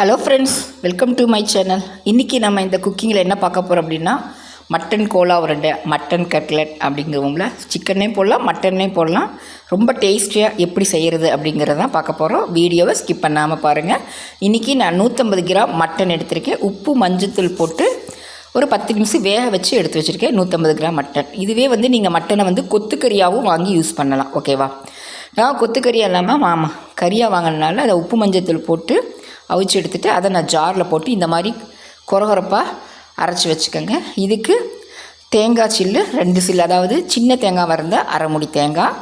Hello friends welcome to my channel இன்றைக்கி நம்ம இந்த குக்கிங்கில் என்ன பார்க்க போகிறோம் அப்படின்னா மட்டன் கோலா உருண்டை மட்டன் கட்லெட் அப்படிங்கிறவங்கள சிக்கனே போடலாம் மட்டனே போடலாம். ரொம்ப டேஸ்டியாக எப்படி செய்கிறது அப்படிங்கிறதான் பார்க்க போகிறோம் வீடியோவை ஸ்கிப் பண்ணாமல் பாருங்கள் இன்றைக்கி நான் நூற்றம்பது கிராம் மட்டன் எடுத்திருக்கேன். உப்பு மஞ்சத்தூள் போட்டு ஒரு பத்து நிமிஷம் வேக வச்சு எடுத்து வச்சுருக்கேன். நூற்றம்பது கிராம் மட்டன் இதுவே வந்து நீங்கள் மட்டனை வந்து கொத்துக்கறியாகவும் வாங்கி யூஸ் பண்ணலாம். ஓகேவா நான் கொத்துக்கறியாக இல்லாமல் ஆமாம் கறியாக வாங்கினால அதை உப்பு மஞ்சத்தூள் போட்டு அவிச்சு எடுத்துகிட்டு அதை நான் ஜாரில் போட்டு இந்த மாதிரி கொரகொரப்பாக அரைச்சி வச்சுக்கோங்க. இதுக்கு தேங்காய் சில்லு ரெண்டு சில்லு அதாவது சின்ன தேங்காய் வரந்த அரைமுடி தேங்காய்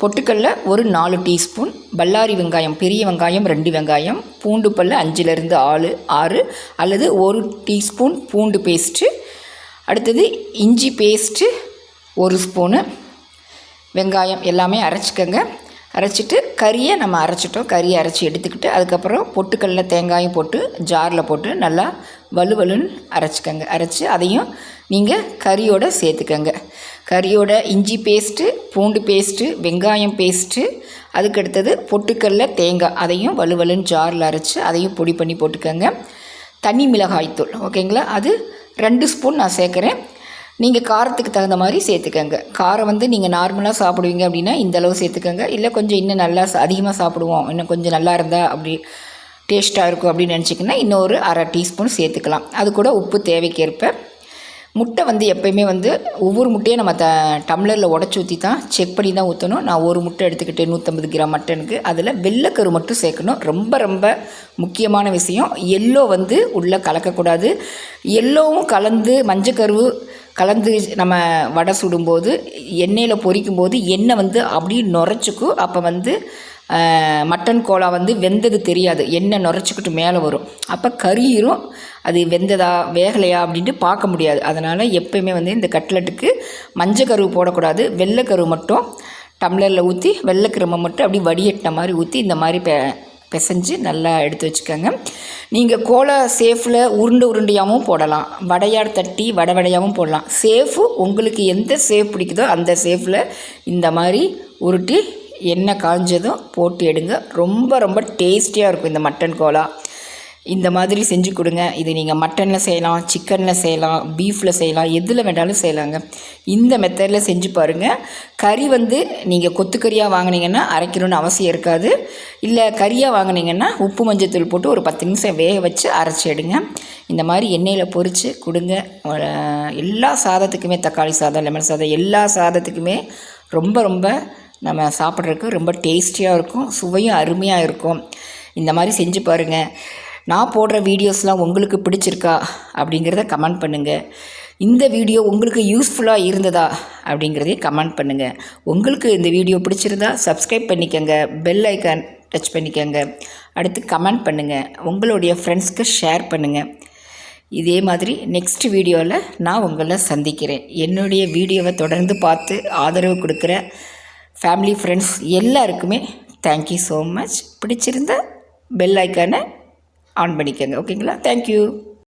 பொட்டுக்கல்ல ஒரு நாலு டீஸ்பூன் பல்லாரி வெங்காயம் பெரிய வெங்காயம் ரெண்டு வெங்காயம் பூண்டு பல் அஞ்சுலேருந்து ஆறு ஆறு அல்லது ஒரு டீஸ்பூன் பூண்டு பேஸ்ட்டு அடுத்தது இஞ்சி பேஸ்ட்டு ஒரு ஸ்பூனு வெங்காயம் எல்லாமே அரைச்சிக்கோங்க. அரைச்சிட்டு கறியை நம்ம அரைச்சிட்டோம். கறியை அரைச்சி எடுத்துக்கிட்டு அதுக்கப்புறம் பொட்டுக்கல்ல தேங்காயும் போட்டு ஜாரில் போட்டு நல்லா வலுவலுன்னு அரைச்சிக்கோங்க. அரைச்சி அதையும் நீங்கள் கறியோட சேர்த்துக்கோங்க. கறியோட இஞ்சி பேஸ்ட்டு பூண்டு பேஸ்ட்டு வெங்காயம் பேஸ்ட்டு அதுக்கு அடுத்தது பொட்டுக்கல்ல தேங்காய் அதையும் வலுவலுன்னு ஜாரில் அரைச்சி அதையும் பொடி பண்ணி போட்டுக்கோங்க. தனி மிளகாய்த்தூள் ஓகேங்களா? அது ரெண்டு ஸ்பூன் நான் சேர்க்குறேன். நீங்கள் காரத்துக்கு தகுந்த மாதிரி சேர்த்துக்கங்க. காரம் வந்து நீங்கள் நார்மலாக சாப்பிடுவீங்க அப்படின்னா இந்த அளவு சேர்த்துக்கங்க. இல்லை கொஞ்சம் இன்னும் நல்லா அதிகமாக சாப்பிடுவோம். இன்னும் கொஞ்சம் நல்லா இருந்தால் அப்படி டேஸ்ட்டாக இருக்கும் அப்படின்னு நினச்சிங்கன்னா இன்னொரு அரை டீஸ்பூன் சேர்த்துக்கலாம். அது கூட உப்பு தேவைக்கேற்ப. முட்டை வந்து எப்பயுமே வந்து ஒவ்வொரு முட்டையும் நம்ம த டம்ளரில் உடச்சி ஊற்றி தான் செக் பண்ணி தான் ஊற்றணும் நான் ஒரு முட்டை எடுத்துக்கிட்டேன் நூற்றம்பது கிராம் மட்டனுக்கு. அதில் வெள்ளைக்கரு மட்டும் சேர்க்கணும். ரொம்ப ரொம்ப முக்கியமான விஷயம். எல்லோ வந்து உள்ளே கலக்கக்கூடாது. எல்லோவும் கலந்து மஞ்சக்கருவு கலந்து நம்ம வடை சுடும்போது எண்ணெயில் பொரிக்கும் போது எண்ணெய் வந்து அப்படியே நுரைச்சிக்கும் அப்போ வந்து மட்டன் கோலா வந்து வெந்தது தெரியாது. எண்ணெய் நுரைச்சிக்கிட்டு மேலே வரும். அப்போ கறியிரும் அது வெந்ததா வேகலையா அப்படின்ட்டு பார்க்க முடியாது. அதனால் எப்பயுமே வந்து இந்த கட்லெட்டுக்கு மஞ்சள் கருவு போடக்கூடாது. வெள்ளை கருவு மட்டும். டம்ளரில் ஊற்றி வெள்ளைக்கிரமை மட்டும் அப்படி வடிகட்டின மாதிரி ஊற்றி இந்த மாதிரி பே பிசைஞ்சு நல்லா எடுத்து வச்சுக்கோங்க. நீங்கள் கோலா சேஃபில் உருண்டு உருண்டையாகவும் போடலாம். வடையார் தட்டி வடை வடையாகவும் போடலாம். சேஃபு உங்களுக்கு எந்த சேஃப் பிடிக்குதோ அந்த சேஃபில் இந்த மாதிரி உருட்டி எண்ணெய் காஞ்சதும் போட்டு எடுங்க. ரொம்ப ரொம்ப டேஸ்டியாக இருக்கும் இந்த மட்டன் கோலா. இந்த மாதிரி செஞ்சு கொடுங்க. இது நீங்கள் மட்டனில் செய்யலாம் சிக்கனில் செய்யலாம் பீஃபில் செய்யலாம் எதில் வேண்டாலும் செய்யலாங்க. இந்த மெத்தடில் செஞ்சு பாருங்கள் கறி வந்து நீங்கள் கொத்துக்கறியாக வாங்கினீங்கன்னா அரைக்கணும்னு அவசியம் இருக்காது. இல்லை கறியாக வாங்கினீங்கன்னா உப்பு மஞ்சத்தூள் போட்டு ஒரு பத்து நிமிஷம் வேக வச்சு அரைச்சி எடுங்க. இந்த மாதிரி எண்ணெயில் பொறித்து கொடுங்க. எல்லா சாதத்துக்குமே தக்காளி சாதம் லெமன் சாதம் எல்லா சாதத்துக்குமே ரொம்ப ரொம்ப நம்ம சாப்பிட்றதுக்கு ரொம்ப டேஸ்டியாக இருக்கும் சுவையும் அருமையாக இருக்கும். இந்த மாதிரி செஞ்சு பாருங்கள் நான் போடுற வீடியோஸ்லாம் உங்களுக்கு பிடிச்சிருக்கா? அப்படிங்கிறத கமெண்ட் பண்ணுங்கள் இந்த வீடியோ உங்களுக்கு யூஸ்ஃபுல்லாக இருந்ததா? அப்படிங்கிறதையும் கமெண்ட் பண்ணுங்கள் உங்களுக்கு இந்த வீடியோ பிடிச்சிருந்தா சப்ஸ்கிரைப் பண்ணிக்கோங்க. பெல் ஐக்கான் டச் பண்ணிக்கோங்க. அடுத்து கமெண்ட் பண்ணுங்கள் உங்களுடைய ஃப்ரெண்ட்ஸ்க்கு ஷேர் பண்ணுங்கள் இதே மாதிரி நெக்ஸ்ட் வீடியோவில் நான் உங்களை சந்திக்கிறேன். என்னுடைய வீடியோவை தொடர்ந்து பார்த்து ஆதரவு கொடுக்குற ஃபேமிலி ஃப்ரெண்ட்ஸ் எல்லாருக்குமே தேங்க்யூ ஸோ மச் பிடிச்சிருந்தா பெல் ஐக்கானை ஆன் பண்ணிக்கோங்க ஓகேங்களா? Thank you